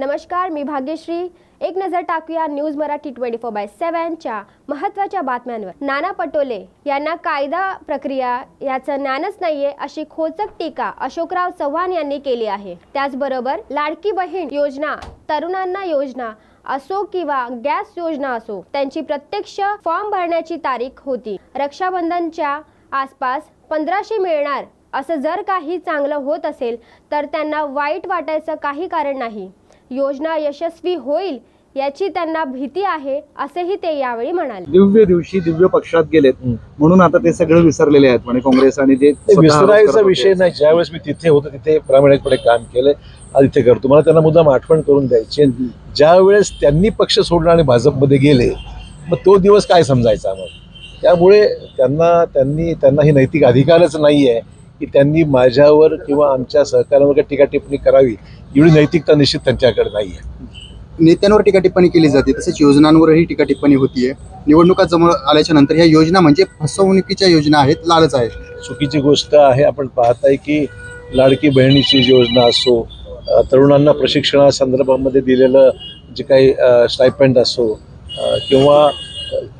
नमस्कार मी भाग्यश्री. एक नजर टाकूया news Marathi twenty four by सेव्हनच्या महत्त्वाच्या बातम्यांवर. नाना पटोले यांना कायदा प्रक्रिया याचं ज्ञानच नाहीये अशी खोचक टीका अशोकराव चव्हाण यांनी केली आहे. त्याचबरोबर लाडकी बहीण योजना तरुणांना योजना असो किंवा गॅस योजना असो त्यांची प्रत्यक्ष फॉर्म भरण्याची तारीख होती. रक्षाबंधनच्या आसपास पंधराशे मिळणार असं जर काही चांगलं होत असेल तर त्यांना वाईट वाटायचं काही कारण नाही. योजना यशस्वी होईल याची त्यांना भीती आहे असेही ते यावेळी म्हणाले. दिव्य दिवशी दिव्य पक्षात गेलेत. म्हणून आता ते सगळे विसरलेले आहेत म्हणजे काँग्रेस आणि जे ते विसरायचा विषय. नाही. ज्यावेळेस मी तिथे होतो तिथे प्रामाणिकपणे काम केलंय. आज इथे करतो. मला त्यांना मुद्दाम आठवण करून द्यायची हम्म. ज्या वेळेस त्यांनी पक्ष सोडला आणि भाजपमध्ये गेले मग तो दिवस काय समजायचा मग त्यामुळे त्यांना त्यांनी त्यांना ही नैतिक अधिकारच नाही आहे की त्यांनी माझ्यावर किंवा आमच्या सहकार्यावर काही टीका टिप्पणी करावी एवढी नैतिकता निश्चित त्यांच्याकडे नाही आहे नेत्यांवर टीका टिप्पणी केली जाते तसेच योजनांवरही टीका टिप्पणी होतीये. निवडणुका जवळ आल्याच्यानंतर ह्या योजना म्हणजे फसवणुकीच्या योजना आहेत लालच आहे चुकीची गोष्ट आहे आपण पाहताय की लाडकी बहिणीची योजना असो तरुणांना प्रशिक्षणासंदर्भामध्ये दिलेलं जे काही स्टायपेंड असो किंवा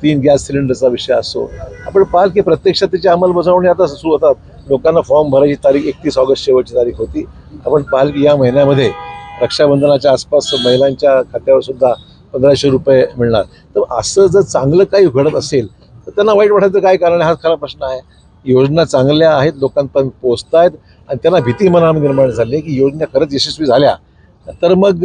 तीन गॅस सिलेंडरचा विषय असो आपण पाहाल की प्रत्यक्षात त्याची अंमलबजावणी आता सुरू होतात. लोकांना फॉर्म भरायची तारीख एकतीस ऑगस्ट शेवटची तारीख होती. आपण पाहाल की या महिन्यामध्ये रक्षाबंधनाच्या आसपास महिलांच्या खात्यावर सुद्धा पंधराशे रुपये मिळणार. तर असं जर चांगलं काही घडत असेल तर त्यांना वाईट वाटायचं काय कारण आहे? हा खरा प्रश्न आहे. योजना चांगल्या आहेत लोकांपर्यंत पोहोचत आहेत आणि त्यांना भीती मनामध्ये निर्माण झाली आहे की योजना खरंच यशस्वी झाल्या. तर मग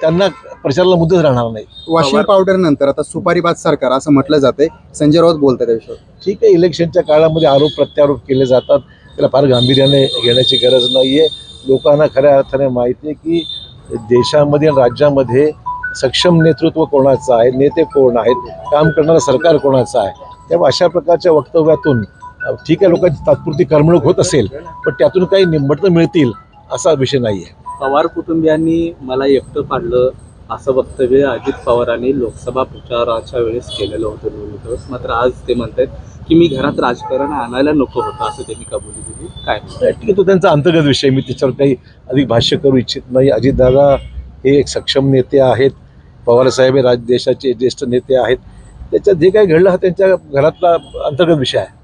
त्यांना प्रचाराला मुद्दच राहणार नाही. वॉशिंग पावडर नंतर आता सुपारीबाद सरकार असं म्हटलं जाते संजय राऊत बोलतात त्या विषयावर. ठीक आहे इलेक्शनच्या काळामध्ये आरोप प्रत्यारोप केले जातात. त्याला फार गांभीर्याने घेण्याची गरज नाही आहे लोकांना खऱ्या अर्थाने माहिती आहे की देशामध्ये आणि राज्यामध्ये सक्षम नेतृत्व कोणाचं आहे नेते कोण आहेत काम करणारं सरकार कोणाचं आहे? त्यामुळे अशा प्रकारच्या वक्तव्यातून ठीक आहे लोकांची तात्पुरती करमणूक होत असेल पण त्यातून काही निंबटनं मिळतील असा विषय नाही आहे पवार कुटुंबियांनी मला एकटं पाडलं असं वक्तव्य अजित पवारांनी लोकसभा प्रचाराच्या वेळेस केलेलं होतं निवडणुकीवर मात्र आज ते म्हणतात की मी घरात राजकारण आणायला नको होतं असं त्यांनी कबुली दिली. काय ठीक आहे तो त्यांचा अंतर्गत विषय. मी त्याच्यावर काही अधिक भाष्य करू इच्छित नाही. अजितदादा हे एक सक्षम नेते आहेत. पवारसाहेब हे राज देशाचे ज्येष्ठ नेते आहेत. त्याच्यात जे काही घडलं हा त्यांच्या घरातला अंतर्गत विषय आहे.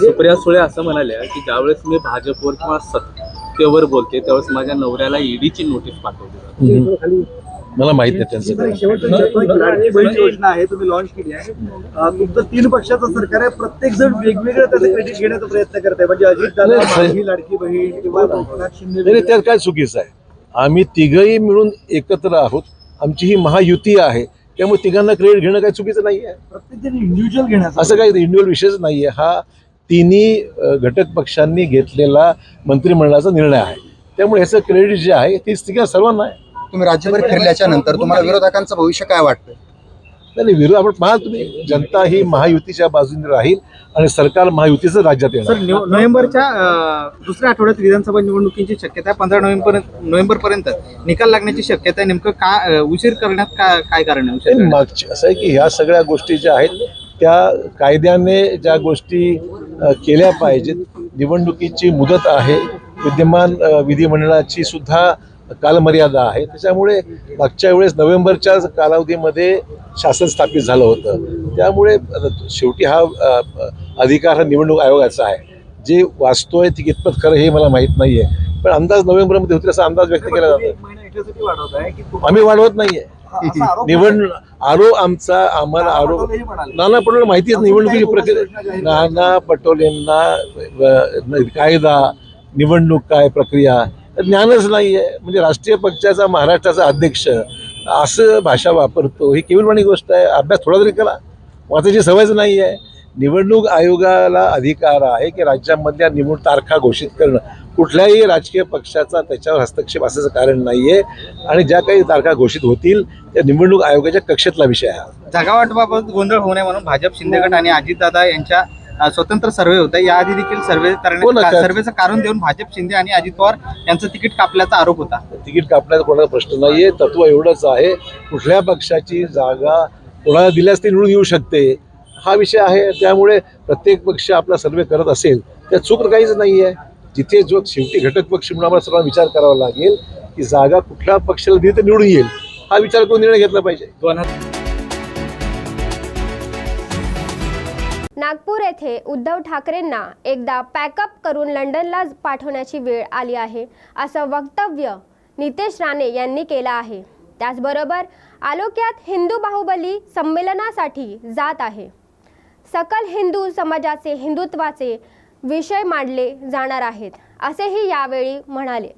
सुप्रिया सुळे असं म्हणाल्या की ज्यावेळेस मी भाजपवर किंवा सत्तेवर बोलते त्यावेळेस माझ्या नवऱ्याला ईडीची नोटीस पाठवली. मला माहीत नाही त्यांचं काय. योजना आहे तुम्ही लॉन्च केली आहे. अं, तुमचं तीन पक्षाचं सरकार आहे प्रत्येक जण वेगवेगळं त्याचं क्रेडिट घेण्याचा प्रयत्न करत आहे म्हणजे अजित दादा नाही, सर. माझी लाडकी बहीण किंवा एकनाथ शिंदे नाही नाही, त्यात काय चुकीचं आहे? आम्ही तिघही मिळून एकत्र आहोत. आमची ही महायुती आहे. त्यामुळे तिघांना क्रेडिट घेणं काही चुकीचं नाही आहे प्रत्येक जण इंडिव्हिज्युअल घेण्याचं असं काही इंडिव्हिज्युअल विषयच नाही आहे हा तिन्ही घटक पक्षांनी घेतलेला मंत्रिमंडळाचा निर्णय आहे. त्यामुळे ह्याचं क्रेडिट जे आहे ते तिघा सर्वांना आहे. तुम्ही राज्यभर फिरल्याच्या नंतर तुम्हाला विरोधकांचं भविष्य काय वाटतं नाही नाही, विरोध आपण पाहाल तुम्ही. जनता ही महायुतीच्या बाजूने राहील आणि सरकार महायुतीचं राज्यात येणार. निव- नोव्हेंबरच्या दुसऱ्या आठवड्यात विधानसभा निवडणुकीची शक्यता आहे. पंधरा नोव्हेंबर नोव्हेंबर पर्यंत निकाल लागण्याची शक्यता आहे. नेमकं का उशीर करण्यात का काय कारण आहे? मागची असं आहे की ह्या सगळ्या गोष्टी ज्या आहेत त्या कायद्याने ज्या गोष्टी केल्या पाहिजेत निवडणुकीची मुदत आहे विद्यमान विधिमंडळाची सुद्धा कालमर्यादा आहे. त्याच्यामुळे मागच्या वेळेस नोव्हेंबरच्या कालावधीमध्ये शासन स्थापित झालं होतं. त्यामुळे शेवटी हा अधिकार हा निवडणूक आयोगाचा आहे. जे वाचतोय ती कितपत खरं हे मला माहीत नाही आहे पण अंदाज नोव्हेंबरमध्ये होतील असा अंदाज व्यक्त केला जातो आहे आम्ही वाढवत नाहीये. असा आरोप निवड आरोप आमचा आम्हाला आरोप. नाना पटोले माहिती आहे निवडणुकीची प्रक्रिया नाना पटोलेंना कायदा निवडणूक काय प्रक्रिया ज्ञानच नाही आहे म्हणजे राष्ट्रीय पक्षाचा महाराष्ट्राचा अध्यक्ष असं भाषा वापरतो ही केवळवाणी गोष्ट आहे. अभ्यास थोडा तरी करा. वाचायची सवयच नाही आहे निवडणूक आयोगाला अधिकार आहे की राज्यामधल्या निवड तारखा घोषित करणं. कुठल्याही राजकीय पक्षाचा त्याच्यावर हस्तक्षेप असायचं कारण नाही आहे आणि ज्या काही तारखा घोषित होतील त्या निवडणूक आयोगाच्या कक्षेतला विषय आहे. हा. जागा वाटपाबाबत गोंधळ होऊ नये म्हणून भाजप शिंदे गट आणि अजितदादा यांच्या स्वतंत्र सर्वे होता. याआधी देखील सर्वे हो करण्यात त्या- सर्वेचं कारण देऊन भाजप शिंदे आणि अजित पवार यांचं तिकीट कापल्याचा आरोप होता. तिकीट कापण्याचा कोणाचा प्रश्न नाहीये. तत्व एवढंच आहे. कुठल्या पक्षाची जागा कोणाला दिल्यास ती निवडून येऊ शकते? हा विषय आहे. त्यामुळे प्रत्येक पक्ष आपला सर्वे करत असेल. त्या चूक काहीच नाही आहे जिथे जो शेवटी घटक पक्ष म्हणून आम्हाला सर्वांना विचार करावा लागेल की जागा कुठल्या पक्षाला दिली तर निवडून येईल. हा विचार करून निर्णय घेतला पाहिजे. नागपूर येथे उद्धव ठाकरेंना एकदा पॅकअप करून लंडनला पाठवण्याची वेळ आली आहे. असं वक्तव्य नितेश राणे यांनी केलं आहे. त्याचबरोबर आलोक्यात हिंदू बाहुबली संमेलनासाठी जात आहे. सकल हिंदू समाजाचे हिंदुत्वाचे विषय मांडले जाणार आहेत असेही यावेळी म्हणाले.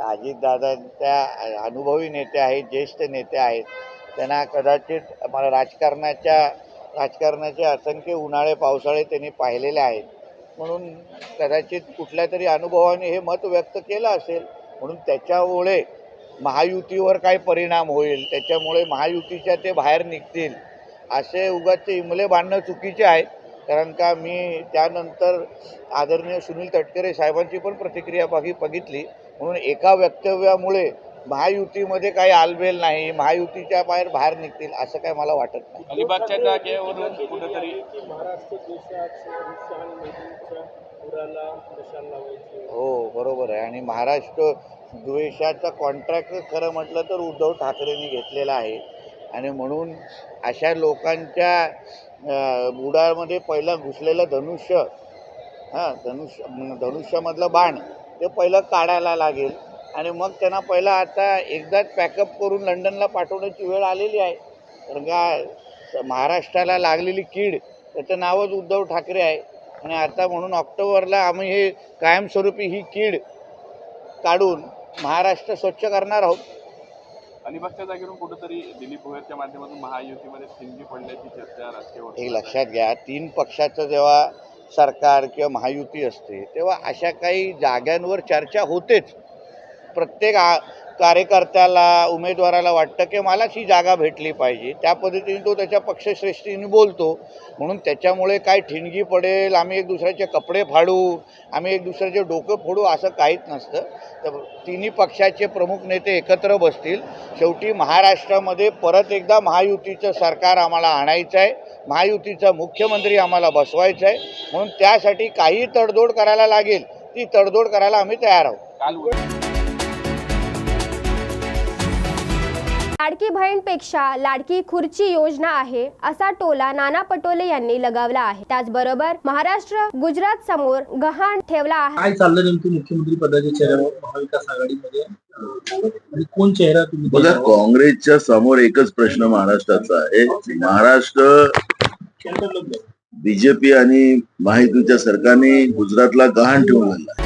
अजितदादांच्या अनुभवी नेते आहेत ज्येष्ठ नेते आहेत. त्यांना कदाचित मला राजकारणाच्या राजकारणाचे असंख्य उन्हाळे पावसाळे त्यांनी पाहिलेले आहेत. म्हणून कदाचित कुठल्या तरी अनुभवाने हे मत व्यक्त केलं असेल. म्हणून त्याच्यामुळे महायुतीवर काय परिणाम होईल त्याच्यामुळे महायुतीच्या ते बाहेर निघतील असे उगाच इमले बांधणं चुकीचे आहे. कारण का मी त्यानंतर आदरणीय सुनील तटकरे साहेबांची पण प्रतिक्रिया बघी बघितली. म्हणून एका वक्तव्यामुळे महायुतीमध्ये काही आलबेल नाही महायुतीच्या बाहेर बाहेर निघतील असं काय मला वाटत नाही. अलिबागच्या जागेवरून कुठेतरी हो बरोबर आहे. आणि महाराष्ट्र द्वेषाचा कॉन्ट्रॅक्ट खरं म्हटलं तर उद्धव ठाकरेंनी घेतलेला आहे. आणि म्हणून अशा लोकांच्या बुडामध्ये पहिलं घुसलेलं धनुष्य हां धनुष्य धनुष्यामधलं बाण ते पहिलं काढायला लागेल. आणि मग त्यांना पहिला आता एकदाच पॅकअप करून लंडनला पाठवण्याची वेळ आलेली आहे. कारण का महाराष्ट्राला लागलेली कीड त्याचं नावच उद्धव ठाकरे आहे. आणि आता म्हणून ऑक्टोबरला आम्ही हे कायमस्वरूपी ही कीड काढून महाराष्ट्र स्वच्छ करणार आहोत. अलिबागच्या जागेवरून कुठेतरी दिलीप भोयरच्या माध्यमातून महायुतीमध्ये ठिणगी पडल्याची चर्चा राजकीय एक लक्षात घ्या तीन पक्षाचं जेव्हा सरकार किंवा महायुती असते तेव्हा अशा काही जाग्यांवर चर्चा होतेच. प्रत्येक आ कार्यकर्त्याला उमेदवाराला वाटतं की मलाच ही जागा भेटली पाहिजे. त्या पद्धतीने तो त्याच्या पक्षश्रेष्ठीने बोलतो. म्हणून त्याच्यामुळे काय ठिणगी पडेल आम्ही एक दुसऱ्याचे कपडे फाडू आम्ही एक दुसऱ्याचे डोकं फोडू असं काहीच नसतं. तर तिन्ही पक्षाचे प्रमुख नेते एकत्र बसतील. शेवटी महाराष्ट्रामध्ये परत एकदा महायुतीचं सरकार आम्हाला आणायचं आहे. महायुतीचा मुख्यमंत्री आम्हाला बसवायचा आहे. म्हणून त्यासाठी काही तडजोड करायला लागेल. ती तडजोड करायला आम्ही तयार आहोत. लाडकी बहीणपेक्षा लाडकी खुर्ची योजना आहे असा टोला नाना पटोले यांनी लगावला आहे. त्याचबरोबर महाराष्ट्र गुजरात समोर गहाण ठेवला आहे. काय चाललं नेमकं मुख्यमंत्री पदाच्या चेहऱ्यावर महाविकास आघाडीमध्ये? आणि कोण चेहरा तुम्ही बघा काँग्रेसच्या समोर एकच प्रश्न महाराष्ट्राचा आहे. महाराष्ट्र बीजेपी आणि महायुतीच्या सरकारने गुजरातला गहाण ठेवून आणला